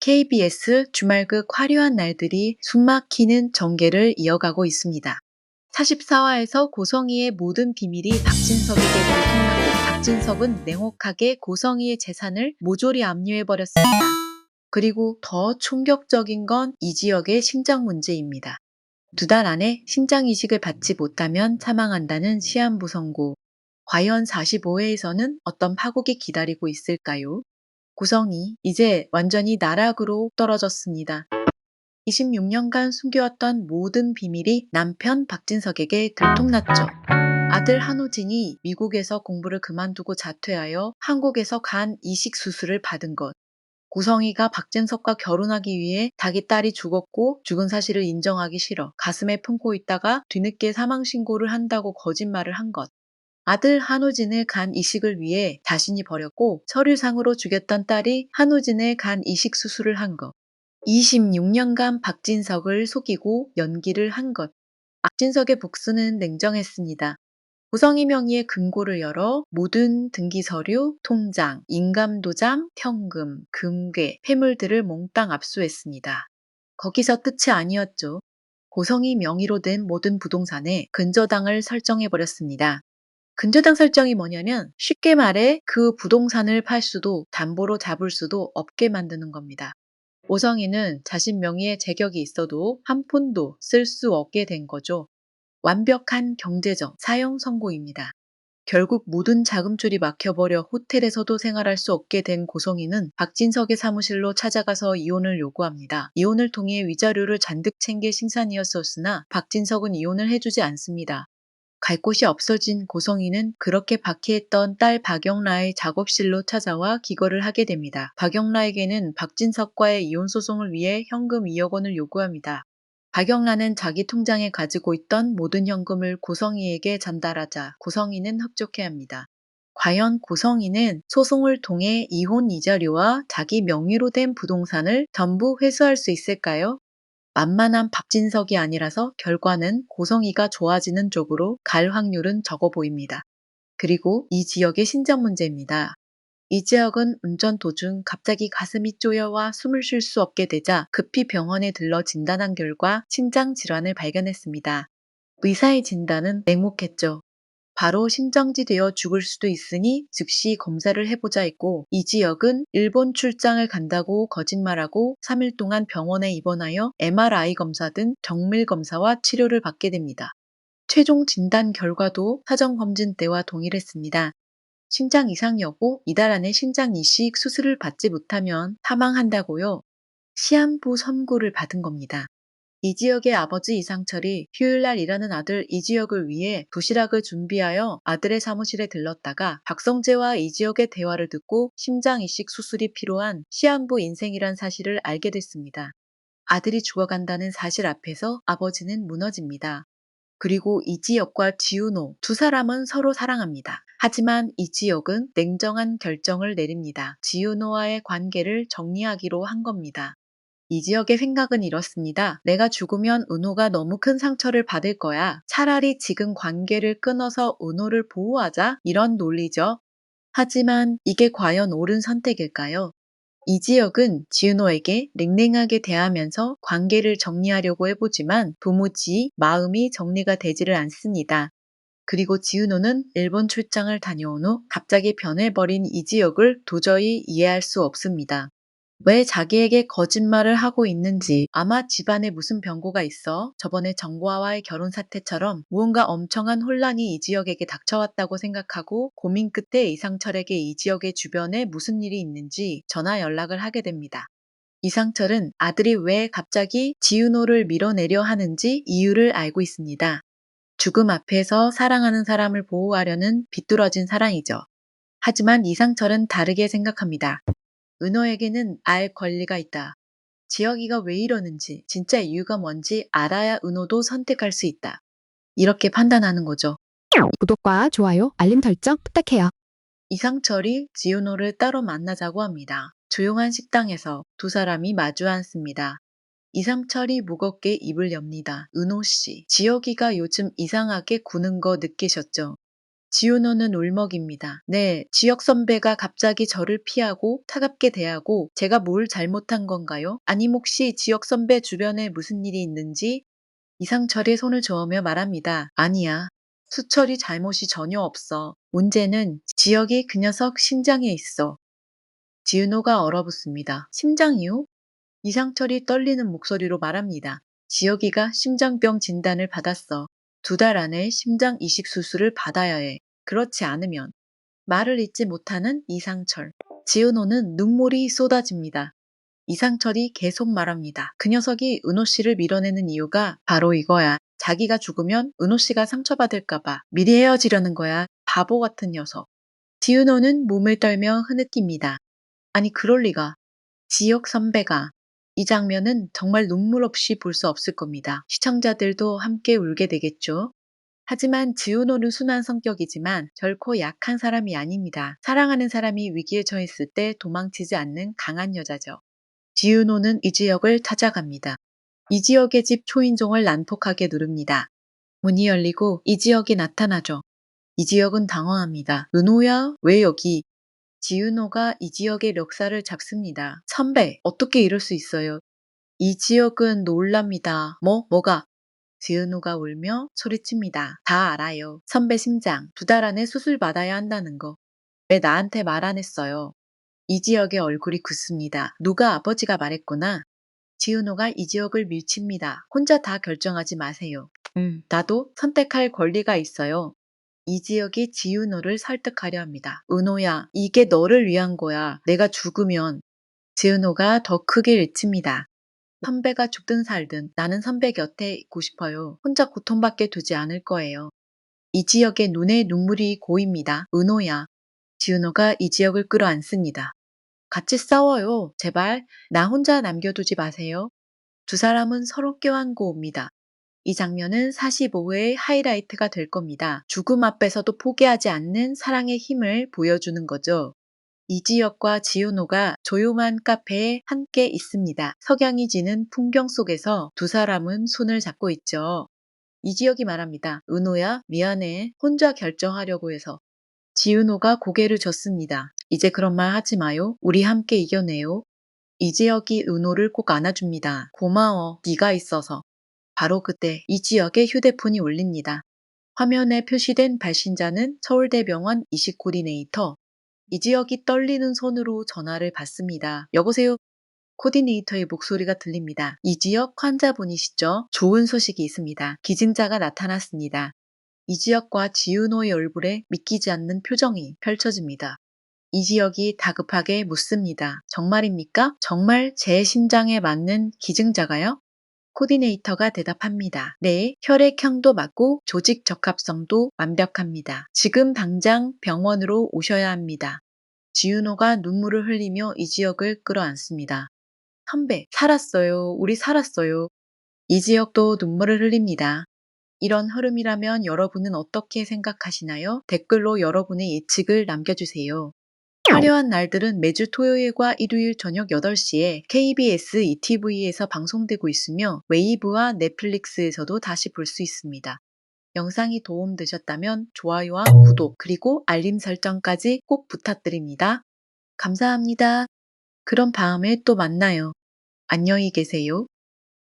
KBS 주말극 화려한 날들이 숨막히는 전개를 이어가고 있습니다. 44화에서 고성희의 모든 비밀이 박진석에게 들통나고 박진석은 냉혹하게 고성희의 재산을 모조리 압류해버렸습니다. 그리고 더 충격적인 건 이 지역의 심장 문제입니다. 두 달 안에 심장 이식을 받지 못하면 사망한다는 시한부 선고. 과연 45회에서는 어떤 파국이 기다리고 있을까요? 고성이 이제 완전히 나락으로 떨어졌습니다. 26년간 숨겨왔던 모든 비밀이 남편 박진석에게 들통났죠. 아들 한우진이 미국에서 공부를 그만두고 자퇴하여 한국에서 간 이식 수술을 받은 것. 고성이가 박진석과 결혼하기 위해 자기 딸이 죽었고 죽은 사실을 인정하기 싫어 가슴에 품고 있다가 뒤늦게 사망 신고를 한다고 거짓말을 한 것. 아들 한우진을 간 이식을 위해 자신이 버렸고 서류상으로 죽였던 딸이 한우진의 간 이식 수술을 한 것. 26년간 박진석을 속이고 연기를 한 것. 박진석의 복수는 냉정했습니다. 고성희 명의의 금고를 열어 모든 등기 서류, 통장, 인감도장, 현금, 금괴, 폐물들을 몽땅 압수했습니다. 거기서 끝이 아니었죠. 고성희 명의로 된 모든 부동산에 근저당을 설정해버렸습니다. 근저당 설정이 뭐냐면 쉽게 말해 그 부동산을 팔 수도 담보로 잡을 수도 없게 만드는 겁니다. 오성희는 자신 명의의 제격이 있어도 한 푼도 쓸 수 없게 된 거죠. 완벽한 경제적 사형 선고입니다. 결국 모든 자금줄이 막혀버려 호텔에서도 생활할 수 없게 된 고성희는 박진석의 사무실로 찾아가서 이혼을 요구합니다. 이혼을 통해 위자료를 잔뜩 챙길 신산이었었으나 박진석은 이혼을 해주지 않습니다. 갈 곳이 없어진 고성희는 그렇게 박해했던 딸 박영라의 작업실로 찾아와 기거를 하게 됩니다. 박영라에게는 박진석과의 이혼 소송을 위해 현금 2억 원을 요구합니다. 박영라는 자기 통장에 가지고 있던 모든 현금을 고성희에게 전달하자 고성희는 흡족해합니다. 과연 고성희는 소송을 통해 이혼 이자료와 자기 명의로 된 부동산을 전부 회수할 수 있을까요? 만만한 박진석이 아니라서 결과는 고성이가 좋아지는 쪽으로 갈 확률은 적어 보입니다. 그리고 이 지역의 신장 문제입니다. 이 지역은 운전 도중 갑자기 가슴이 쪼여와 숨을 쉴 수 없게 되자 급히 병원에 들러 진단한 결과 신장 질환을 발견했습니다. 의사의 진단은 냉혹했죠. 바로 심정지 되어 죽을 수도 있으니 즉시 검사를 해보자 했고 이 지역은 일본 출장을 간다고 거짓말하고 3일 동안 병원에 입원하여 MRI 검사 등 정밀 검사와 치료를 받게 됩니다. 최종 진단 결과도 사정 검진 때와 동일했습니다. 심장 이상 여부 이달 안에 심장 이식 수술을 받지 못하면 사망한다고요. 시한부 선고를 받은 겁니다. 이 지역의 아버지 이상철이 휴일날 일하는 아들 이지역을 위해 도시락을 준비하여 아들의 사무실에 들렀다가 박성재와 이지역의 대화를 듣고 심장 이식 수술이 필요한 시한부 인생이란 사실을 알게 됐습니다. 아들이 죽어간다는 사실 앞에서 아버지는 무너집니다. 그리고 이지역과 지훈호 두 사람은 서로 사랑합니다. 하지만 이지역은 냉정한 결정을 내립니다. 지훈호와의 관계를 정리하기로 한 겁니다. 이 지역의 생각은 이렇습니다. 내가 죽으면 은호가 너무 큰 상처를 받을 거야. 차라리 지금 관계를 끊어서 은호를 보호하자. 이런 논리죠. 하지만 이게 과연 옳은 선택일까요? 이 지역은 지은호에게 냉랭하게 대하면서 관계를 정리하려고 해보지만 도무지 마음이 정리가 되지를 않습니다. 그리고 지은호는 일본 출장을 다녀온 후 갑자기 변해버린 이 지역을 도저히 이해할 수 없습니다. 왜 자기에게 거짓말을 하고 있는지 아마 집안에 무슨 변고가 있어 저번에 정보아와의 결혼 사태처럼 무언가 엄청한 혼란이 이 지역에게 닥쳐왔다고 생각하고 고민 끝에 이상철에게 이 지역의 주변에 무슨 일이 있는지 전화 연락을 하게 됩니다. 이상철은 아들이 왜 갑자기 지윤호를 밀어내려 하는지 이유를 알고 있습니다. 죽음 앞에서 사랑하는 사람을 보호하려는 비뚤어진 사랑이죠. 하지만 이상철은 다르게 생각합니다. 은호에게는 알 권리가 있다. 지혁이가 왜 이러는지, 진짜 이유가 뭔지 알아야 은호도 선택할 수 있다. 이렇게 판단하는 거죠. 구독과 좋아요, 알림 설정 부탁해요. 이상철이 지윤호를 따로 만나자고 합니다. 조용한 식당에서 두 사람이 마주 앉습니다. 이상철이 무겁게 입을 엽니다. 은호 씨, 지혁이가 요즘 이상하게 구는 거 느끼셨죠? 지우노는 울먹입니다. 네, 지역 선배가 갑자기 저를 피하고 차갑게 대하고 제가 뭘 잘못한 건가요? 아님 혹시 지역 선배 주변에 무슨 일이 있는지? 이상철이 손을 저으며 말합니다. 아니야. 수철이 잘못이 전혀 없어. 문제는 지역이 그 녀석 심장에 있어. 지은호가 얼어붙습니다. 심장이요? 이상철이 떨리는 목소리로 말합니다. 지역이가 심장병 진단을 받았어. 두 달 안에 심장 이식 수술을 받아야 해. 그렇지 않으면 말을 잇지 못하는 이상철. 지은호는 눈물이 쏟아집니다. 이상철이 계속 말합니다. 그 녀석이 은호 씨를 밀어내는 이유가 바로 이거야. 자기가 죽으면 은호 씨가 상처받을까봐 미리 헤어지려는 거야. 바보 같은 녀석. 지은호는 몸을 떨며 흐느낍니다. 아니 그럴 리가. 지역 선배가. 이 장면은 정말 눈물 없이 볼 수 없을 겁니다. 시청자들도 함께 울게 되겠죠. 하지만 지우노는 순한 성격이지만 결코 약한 사람이 아닙니다. 사랑하는 사람이 위기에 처했을 때 도망치지 않는 강한 여자죠. 지우노는 이 지역을 찾아갑니다. 이 지역의 집 초인종을 난폭하게 누릅니다. 문이 열리고 이 지역이 나타나죠. 이 지역은 당황합니다. 은호야? 왜 여기? 지윤호가 이 지역의 멱살을 잡습니다. 선배, 어떻게 이럴 수 있어요? 이 지역은 놀랍니다. 뭐? 뭐가? 지은호가 울며 소리칩니다. 다 알아요. 선배 심장, 두 달 안에 수술 받아야 한다는 거. 왜 나한테 말 안 했어요? 이 지역의 얼굴이 굳습니다. 누가 아버지가 말했구나. 지은호가 이 지역을 밀칩니다. 혼자 다 결정하지 마세요. 음, 나도 선택할 권리가 있어요. 이 지역이 지은호를 설득하려 합니다. 은호야, 이게 너를 위한 거야. 내가 죽으면. 지은호가 더 크게 외칩니다. 선배가 죽든 살든 나는 선배 곁에 있고 싶어요. 혼자 고통받게 두지 않을 거예요. 이 지역의 눈에 눈물이 고입니다. 은호야. 지은호가 이 지역을 끌어안습니다. 같이 싸워요. 제발 나 혼자 남겨두지 마세요. 두 사람은 서로 껴안고 옵니다. 이 장면은 45회의 하이라이트가 될 겁니다. 죽음 앞에서도 포기하지 않는 사랑의 힘을 보여주는 거죠. 이지역과 지윤호가 조용한 카페에 함께 있습니다. 석양이 지는 풍경 속에서 두 사람은 손을 잡고 있죠. 이지역이 말합니다. 은호야, 미안해. 혼자 결정하려고 해서. 지윤호가 고개를 젓습니다. 이제 그런 말 하지 마요. 우리 함께 이겨내요. 이지역이 은호를 꼭 안아줍니다. 고마워. 네가 있어서. 바로 그때 이지역의 휴대폰이 울립니다. 화면에 표시된 발신자는 서울대병원 이식 코디네이터. 이지역이 떨리는 손으로 전화를 받습니다. 여보세요? 코디네이터의 목소리가 들립니다. 이지역 환자분이시죠? 좋은 소식이 있습니다. 기증자가 나타났습니다. 이지역과 지윤호의 얼굴에 믿기지 않는 표정이 펼쳐집니다. 이지역이 다급하게 묻습니다. 정말입니까? 정말 제 심장에 맞는 기증자가요? 코디네이터가 대답합니다. 네, 혈액형도 맞고 조직 적합성도 완벽합니다. 지금 당장 병원으로 오셔야 합니다. 지윤호가 눈물을 흘리며 이 지역을 끌어안습니다. 선배, 살았어요. 우리 살았어요. 이 지역도 눈물을 흘립니다. 이런 흐름이라면 여러분은 어떻게 생각하시나요? 댓글로 여러분의 예측을 남겨주세요. 화려한 날들은 매주 토요일과 일요일 저녁 8시에 KBS ETV에서 방송되고 있으며 웨이브와 넷플릭스에서도 다시 볼 수 있습니다. 영상이 도움되셨다면 좋아요와 구독 그리고 알림 설정까지 꼭 부탁드립니다. 감사합니다. 그럼 다음에 또 만나요. 안녕히 계세요.